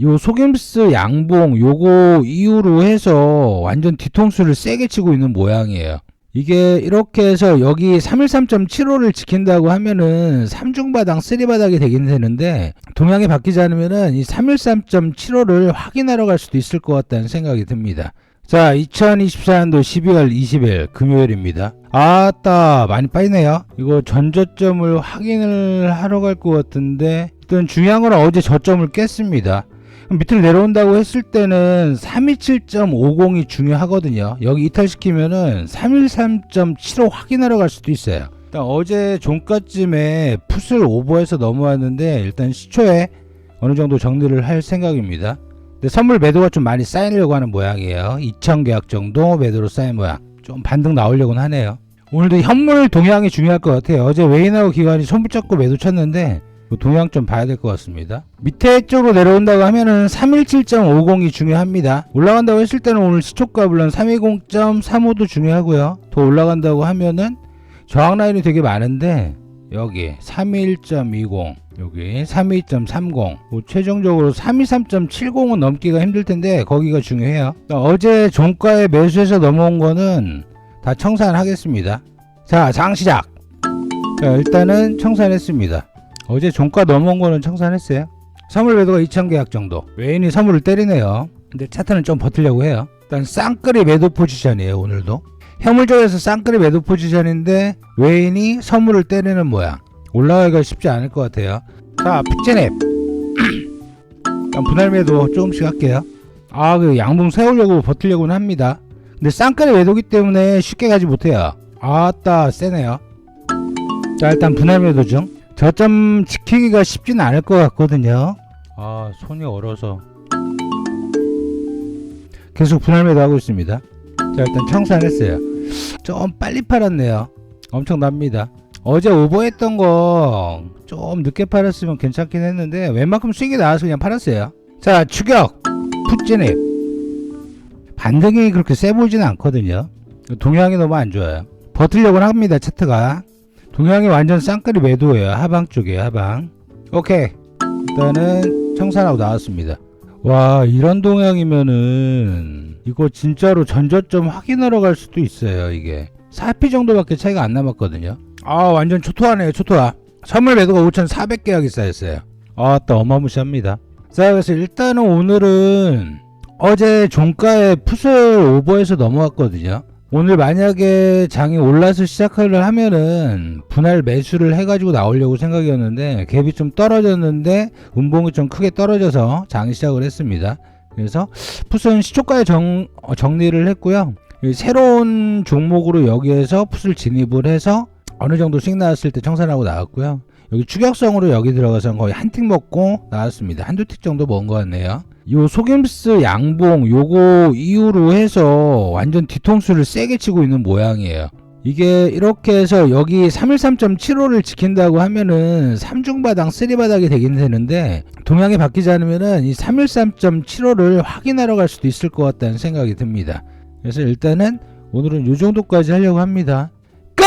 요 속임수 양봉 요거 이후로 해서 완전 뒤통수를 세게 치고 있는 모양이에요. 이게 이렇게 해서 여기 313.75를 지킨다고 하면은 3중바닥 3바닥이 되긴 되는데 동향이 바뀌지 않으면은 이 313.75를 확인하러 갈 수도 있을 것 같다는 생각이 듭니다. 자, 2024년도 12월 20일 금요일입니다. 아따, 많이 빠지네요. 이거 전저점을 확인을 하러 갈 것 같은데, 일단 중요한 건 어제 저점을 깼습니다. 밑으로 내려온다고 했을 때는 327.50이 중요하거든요. 여기 이탈시키면은 313.75 확인하러 갈 수도 있어요. 일단 어제 종가쯤에 풋을 오버해서 넘어왔는데 일단 시초에 어느 정도 정리를 할 생각입니다. 근데 선물 매도가 좀 많이 쌓이려고 하는 모양이에요. 2천 계약 정도 매도로 쌓인 모양. 좀 반등 나오려고는 하네요. 오늘도 현물 동향이 중요할 것 같아요. 어제 웨이나우 기관이 손 붙잡고 매도 쳤는데 그 동향 좀 봐야 될 것 같습니다. 밑에 쪽으로 내려온다고 하면은 317.50이 중요합니다. 올라간다고 했을 때는 오늘 시초가 물론 320.35도 중요하고요. 더 올라간다고 하면은 저항 라인이 되게 많은데 여기 31.20 여기 32.30 뭐 최종적으로 323.70은 넘기가 힘들 텐데 거기가 중요해요. 그러니까 어제 종가에 매수해서 넘어온 거는 다 청산하겠습니다. 자, 장 시작. 자, 일단은 청산했습니다. 어제 종가 넘어온 거는 청산했어요. 선물 매도가 2천 계약 정도. 외인이 선물을 때리네요. 근데 차트는 좀 버티려고 해요. 일단 쌍끌이 매도 포지션이에요, 오늘도. 현물적에서 쌍끌이 매도 포지션인데 외인이 선물을 때리는 모양. 올라가기가 쉽지 않을 것 같아요. 자. 일단 분할 매도 조금씩 할게요. 아, 그 양봉 세우려고 버티려고는 합니다. 근데 쌍끌이 매도기 때문에 쉽게 가지 못해요. 아따, 세네요. 자, 일단 분할 매도 중. 저점 지키기가 쉽지는 않을 것 같거든요. 아, 손이 얼어서. 계속 분할 매도 하고 있습니다. 자, 일단 청산했어요. 좀 빨리 팔았네요. 엄청납니다. 어제 오버했던 거 좀 늦게 팔았으면 괜찮긴 했는데 웬만큼 수익이 나와서 그냥 팔았어요. 자, 추격! 풋진입. 반등이 그렇게 세 보이지는 않거든요. 동향이 너무 안 좋아요. 버틸려고는 합니다, 차트가. 동향이 완전 쌍끌이 매도예요. 하방 쪽이에요, 하방. 오케이. 일단은 청산하고 나왔습니다. 와, 이런 동향이면은 이거 진짜로 전저점 확인하러 갈 수도 있어요, 이게. 4피 정도밖에 차이가 안 남았거든요. 아, 완전 초토화네요, 초토화. 선물 매도가 5,400계약이 쌓였어요. 아, 또 어마무시합니다. 자, 그래서 일단은 오늘은 어제 종가에 풋을 오버해서 넘어왔거든요. 오늘 만약에 장이 올라서 시작을 하면은 분할 매수를 해가지고 나오려고 생각이었는데 갭이 좀 떨어졌는데 운봉이 좀 크게 떨어져서 장이 시작을 했습니다. 그래서 풋은 시초가에 정, 어, 정리를 했고요. 이 새로운 종목으로 여기에서 풋을 진입을 해서 어느 정도 수익 나왔을 때 청산하고 나왔고요. 여기 추격성으로 여기 들어가서 거의 한 틱 먹고 나왔습니다. 한두 틱 정도 먹은 것 같네요. 요 속임수 양봉 요거 이후로 해서 완전 뒤통수를 세게 치고 있는 모양이에요. 이게 이렇게 해서 여기 313.75를 지킨다고 하면은 3중바닥 3바닥이 되긴 되는데 동향이 바뀌지 않으면은 이 313.75를 확인하러 갈 수도 있을 것 같다는 생각이 듭니다. 그래서 일단은 오늘은 요 정도까지 하려고 합니다. 끝!